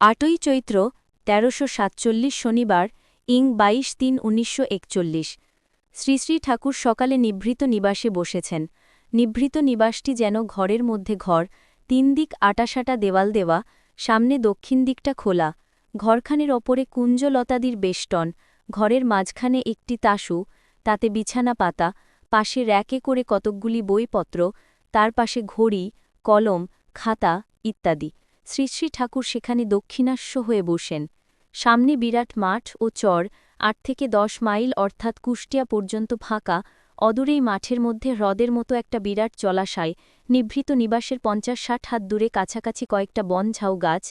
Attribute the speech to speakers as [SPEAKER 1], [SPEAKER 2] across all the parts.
[SPEAKER 1] আটই চৈত্র তেরোশো সাতচল্লিশ শনিবার, ইং বাইশ তিন উনিশশো একচল্লিশ। শ্রী শ্রী ঠাকুর সকালে নিভৃত নিবাসে বসেছেন। নিভৃত নিবাসটি যেন ঘরের মধ্যে ঘর, তিন দিক আটাসাটা দেওয়াল দেওয়া, সামনে দক্ষিণ দিকটা খোলা। ঘরখানের ওপরে কুঞ্জলতাদির বেষ্টন, ঘরের মাঝখানে একটি তাসু, তাতে বিছানা পাতা পাশে র্যাকে করে কতকগুলি বইপত্র, তার পাশে ঘড়ি, কলম, খাতা ইত্যাদি। শ্রী শ্রী ঠাকুর সেখানে দক্ষিণাস্য হয়ে বসেন। সামনে বিরাট মাঠ ও চর, আট থেকে দশ মাইল অর্থাৎ কুষ্টিয়া পর্যন্ত ফাঁকা, অদূরেই মাঠের মধ্যে হ্রদের মতো একটা বিরাট জলাশয়, নিভৃত নিবাসের পঞ্চাশ ষাট হাত দূরে কাছাকাছি কয়েকটা বন ঝাউ গাছ,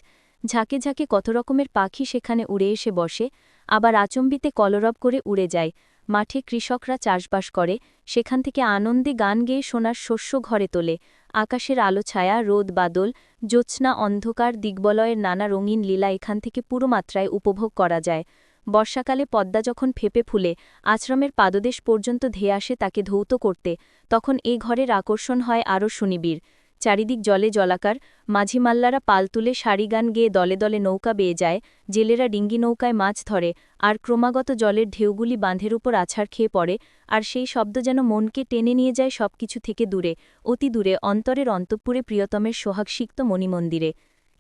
[SPEAKER 1] ঝাঁকে ঝাঁকে কত রকমের পাখি সেখানে উড়ে এসে বসে, আবার আচম্বিতে কলরব করে উড়ে যায়। মাঠে কৃষকরা চাষবাস করে, সেখান থেকে আনন্দে গান গেয়ে সোনার শস্য ঘরে তোলে। আকাশের আলো, ছায়া, রোদ, বাদল, জ্যোৎস্না, অন্ধকার, দিগ্বলয়ের নানা রঙিন লীলা এখান থেকে পুরো মাত্রায় উপভোগ করা যায়। বর্ষাকালে পদ্মা যখন ফেপে ফুলে, আশ্রমের পাদদেশ পর্যন্ত ধেয়ে আসে তাকে ধৌত করতে। তখন এ ঘরের আকর্ষণ হয় আরও সুনিবিড়। চারিদিক জলে জলাকার, মাঝিমাল্লারা পাল তুলে সারিগান গেয়ে দলে দলে নৌকা বেয়ে যায়, জেলেরা ডিঙ্গি নৌকায় মাছ ধরে, আর ক্রমাগত জলের ঢেউগুলি বাঁধের উপর আছাড় খেয়ে পড়ে, আর সেই শব্দ যেন মনকে টেনে নিয়ে যায় সবকিছু থেকে দূরে, অতি দূরে, অন্তরের অন্তঃপুরে প্রিয়তমের সোহাগসিক্ত মণিমন্দিরে।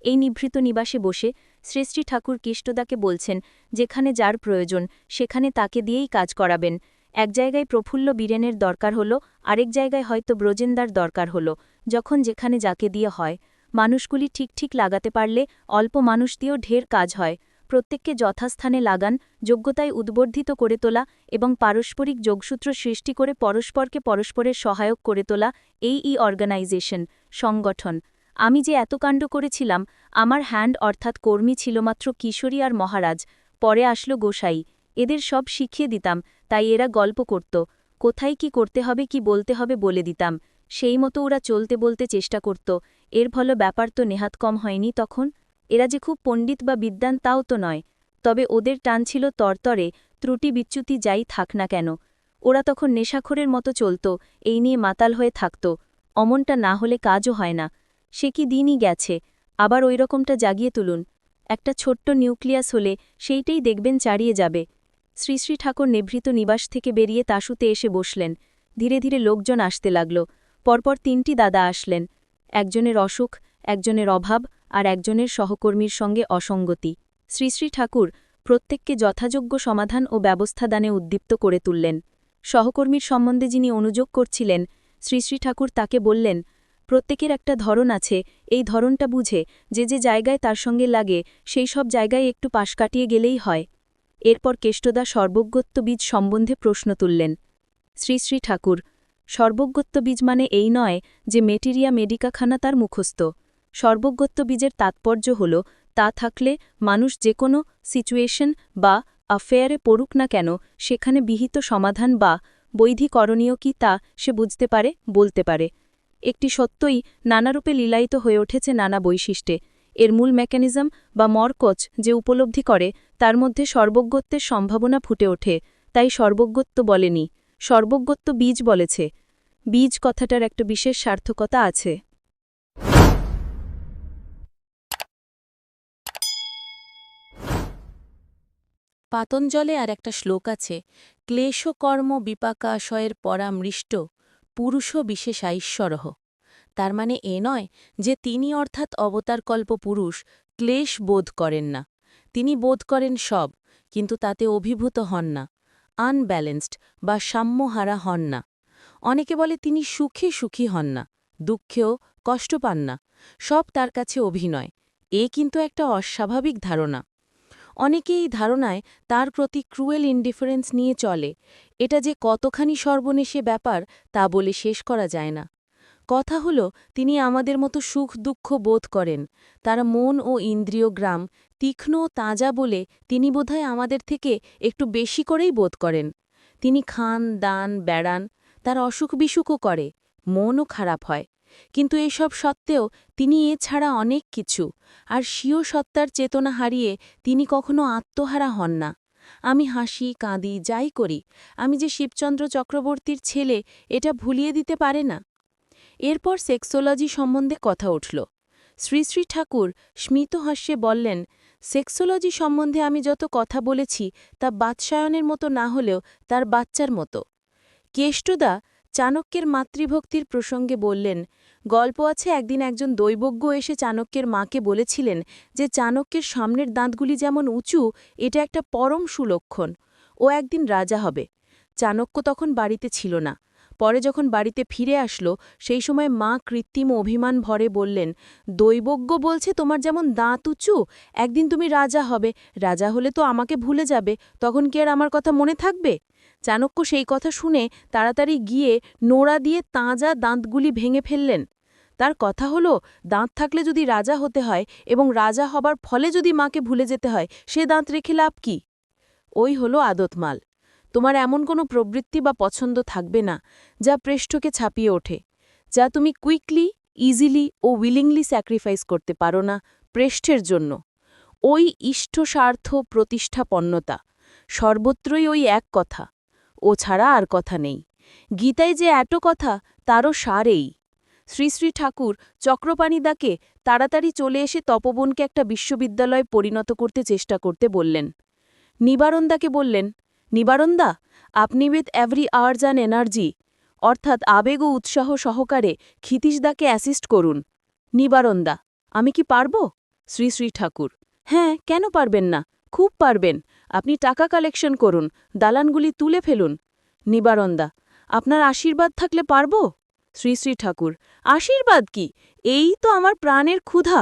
[SPEAKER 1] এই নিভৃত নিবাসে বসে শ্রেষ্ঠী ঠাকুর কেষ্টদাকে বলছেন, যেখানে যার প্রয়োজন, সেখানে তাকে দিয়েই কাজ করাবেন। এক জায়গায় প্রফুল্ল বীরেনের দরকার হলো, আরেক জায়গায় হয়তো ব্রজেন্দার দরকার হলো। যখন যেখানে যাকে দিয়ে হয়, মানুষগুলি ঠিক ঠিক লাগাতে পারলে অল্প মানুষ দিয়েও ঢের কাজ হয়। প্রত্যেককে যথাস্থানে লাগান, যোগ্যতায় উদ্বর্ধিত করে তোলা এবং পারস্পরিক যোগসূত্র সৃষ্টি করে পরস্পরকে পরস্পরের সহায়ক করে তোলা, এই ই অর্গানাইজেশন, সংগঠন। আমি যে এত কাণ্ড করেছিলাম, আমার হ্যান্ড অর্থাৎ কর্মী ছিল মাত্র কিশোরী আর মহারাজ। পরে আসলো গোসাই। এদের সব শিখিয়ে দিতাম, তাই এরা গল্প করত। কোথায় কি করতে হবে, কি বলতে হবে বলে দিতাম। সেই মতো ওরা চলতে বলতে চেষ্টা করত। এর ফলে ব্যাপার তো নেহাত কম হয়নি তখন। এরা যে খুব পণ্ডিত বা বিদ্যান তাও তো নয়। তবে ওদের টান ছিল তরতরে, ত্রুটি বিচ্যুতি যাই থাক না কেন। ওরা তখন নেশাখোরের মতো চলত, এই নিয়ে মাতাল হয়ে থাকত। অমনটা না হলে কাজও হয় না। সে কি দিনই গেছে? আবার ওই রকমটা জাগিয়ে তুলুন। একটা ছোট্ট নিউক্লিয়াস হলে সেইটাই দেখবেন চাড়িয়ে যাবে। শ্রী শ্রী ঠাকুর নিভৃত নিবাস থেকে বেরিয়ে তাসুতে এসে বসলেন। ধীরে ধীরে লোকজন আসতে লাগল। পরপর তিনটি দাদা আসলেন। একজনের অসুখ, একজনের অভাব আর একজনের সহকর্মীর সঙ্গে অসঙ্গতি। শ্রী শ্রী ঠাকুর প্রত্যেককে যথাযোগ্য সমাধান ও ব্যবস্থাদানে উদ্দীপ্ত করে তুললেন। সহকর্মীর সম্বন্ধে যিনি অনুযোগ করছিলেন, শ্রী শ্রী ঠাকুর তাকে বললেন, প্রত্যেকের একটা ধরন আছে, এই ধরনটা বুঝে, যে যে জায়গায় তার সঙ্গে লাগে, সেই সব জায়গায় একটু পাশ কাটিয়ে গেলেই হয়। এরপর কেষ্টদা সর্বজ্ঞত্ব বীজ সম্বন্ধে প্রশ্ন তুললেন। শ্রী শ্রী ঠাকুর সর্বজ্ঞত্ব বীজ মানে এই নয় যে মেটেরিয়া মেডিকাখানা তার মুখস্থ। সর্বজ্ঞত্ব বীজের তাৎপর্য হল, তা থাকলে মানুষ যে কোনো সিচুয়েশন বা আফেয়ারে পড়ুক না কেন, সেখানে বিহিত সমাধান বা বৈধিকরণীয় কি তা সে বুঝতে পারে, বলতে পারে। একটি সত্যই নানারূপে লীলায়িত হয়ে উঠেছে নানা বৈশিষ্ট্যে। এর মূল মেকানিজম বা মরকচ যে উপলব্ধি করে, তার মধ্যে সর্বজ্ঞত্বের সম্ভাবনা ফুটে ওঠে, তাই সর্বজ্ঞত্ব বলেনি। সর্বজ্ঞত্ব বীজ বলেছে। বীজ কথাটার একটা বিশেষ সার্থকতা আছে। পাতঞ্জলে আর একটা শ্লোক আছে, ক্লেশকর্ম বিপাকাশয়ের পরামৃষ্ট, পুরুষ বিশেষ বিশেষাঈশ্বরহ তার মানে এ নয় যে তিনি অর্থাৎ অবতারকল্প পুরুষ, ক্লেশ বোধ করেন না। তিনি বোধ করেন সব, কিন্তু তাতে অভিভূত হন না, আনব্যালেন্সড বা সাম্যহারা হন না। অনেকে বলে তিনি সুখে সুখী হন না, দুঃখেও কষ্ট পান না, সব তার কাছে অভিনয়। এ কিন্তু একটা অস্বাভাবিক ধারণা। অনেকে এই ধারণায় তার প্রতি ক্রুয়েল ইনডিফারেন্স নিয়ে চলে। এটা যে কতখানি সর্বনেশে ব্যাপার, তা বলে শেষ করা যায় না।
[SPEAKER 2] কথা হলো, তিনি আমাদের মতো সুখ দুঃখ বোধ করেন। তার মন ও ইন্দ্রিয় গ্রাম তীক্ষ্ণ তাজা বলে তিনি বোধহয় আমাদের থেকে একটু বেশি করেই বোধ করেন। তিনি খান, দান, বেড়ান, তার অসুখ বিসুখও করে, মনও খারাপ হয়। কিন্তু এসব সত্ত্বেও তিনি এছাড়া অনেক কিছু, আর স্বীয় সত্তার চেতনা হারিয়ে তিনি কখনো আত্মহারা হন না। আমি হাসি, কাঁদি, যাই করি, আমি যে শিবচন্দ্র চক্রবর্তীর ছেলে, এটা ভুলিয়ে দিতে পারে না। এরপর সেক্সোলজি সম্বন্ধে কথা উঠল। শ্রী শ্রী ঠাকুর স্মিতহাস্যে বললেন, সেক্সোলজি সম্বন্ধে আমি যত কথা বলেছি, তা বাৎসায়নের মতো না হলেও তার বাচ্চার মতো। কেষ্টদা চাণক্যের মাতৃভক্তির প্রসঙ্গে বললেন, গল্প আছে, একদিন একজন দৈবজ্ঞ এসে চাণক্যের মাকে বলেছিলেন যে, চাণক্যের সামনের দাঁতগুলি যেমন উঁচু, এটা একটা পরম সুলক্ষণ। ও একদিন রাজা হবে। চাণক্য তখন বাড়িতে ছিল না। পরে যখন বাড়িতে ফিরে আসলো, সেই সময় মা কৃত্রিম অভিমান ভরে বললেন, দৈবজ্ঞ বলছে তোমার যেমন দাঁত উঁচু, একদিন তুমি রাজা হবে। রাজা হলে তো আমাকে ভুলে যাবে, তখন কি আর আমার কথা মনে থাকবে? চাণক্য সেই কথা শুনে তাড়াতাড়ি গিয়ে নোড়া দিয়ে তাজা দাঁতগুলি ভেঙে ফেললেন। তার কথা হলো, দাঁত থাকলে যদি রাজা হতে হয় এবং রাজা হবার ফলে যদি মাকে ভুলে যেতে হয়, সে দাঁত রেখে লাভ কি? ওই হলো আদতমাল। তোমার এমন কোনো প্রবৃত্তি বা পছন্দ থাকবে না যা পৃষ্ঠকে ছাপিয়ে ওঠে, যা তুমি কুইকলি, ইজিলি ও উইলিংলি স্যাক্রিফাইস করতে পারো না পৃষ্ঠের জন্য। ওই ইষ্ট স্বার্থ প্রতিষ্ঠাপন্নতা, সর্বত্রই ওই এক কথা, ও ছাড়া আর কথা নেই। গীতায় যে এত কথা, তারও সারেই। শ্রী শ্রী ঠাকুর চক্রপাণিদাকে তাড়াতাড়ি চলে এসে তপবনকে একটা বিশ্ববিদ্যালয়ে পরিণত করতে চেষ্টা করতে বললেন। নিবারণদাকে বললেন নিবারণদা আপনি with every hours and energy অর্থাৎ আবেগ ও উৎসাহ সহকারে ক্ষিতীশদাকে অ্যাসিস্ট করুন। নিবারণদা আমি কি পারব? শ্রী শ্রী ঠাকুর হ্যাঁ কেন পারবেন না? খুব পারবেন। আপনি টাকা কালেকশন করুন, দালানগুলি তুলে ফেলুন। নিবারণদা আপনার আশীর্বাদ থাকলে পারব? শ্রী শ্রী ঠাকুর, আশীর্বাদ কি? এই তো আমার প্রাণের ক্ষুধা।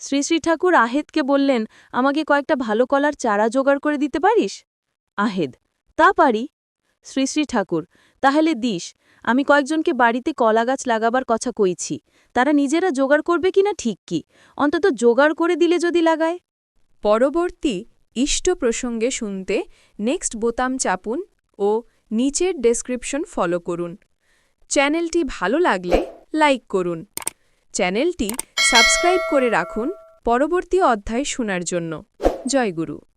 [SPEAKER 2] শ্রী শ্রী ঠাকুর আহেদকে বললেন, আমাকে কয়েকটা ভালো কলার চারা জোগাড় করে দিতে পারিস? আহেদ। তা পারি। শ্রী শ্রী ঠাকুর, তাহলে দিস, আমি কয়েকজনকে বাড়িতে কলা গাছ লাগাবার কথা কইছি। তারা নিজেরা জোগাড় করবে কিনা ঠিক কি? অন্তত জোগাড় করে দিলে যদি লাগায়।
[SPEAKER 3] পরবর্তী ইষ্ট প্রসঙ্গে শুনতে নেক্সট বোতাম চাপুন ও নিচের ডেসক্রিপশন ফলো করুন। চ্যানেলটি ভালো লাগলে লাইক করুন। চ্যানেলটি সাবস্ক্রাইব করে রাখুন পরবর্তী অধ্যায় শোনার জন্য। জয় গুরু।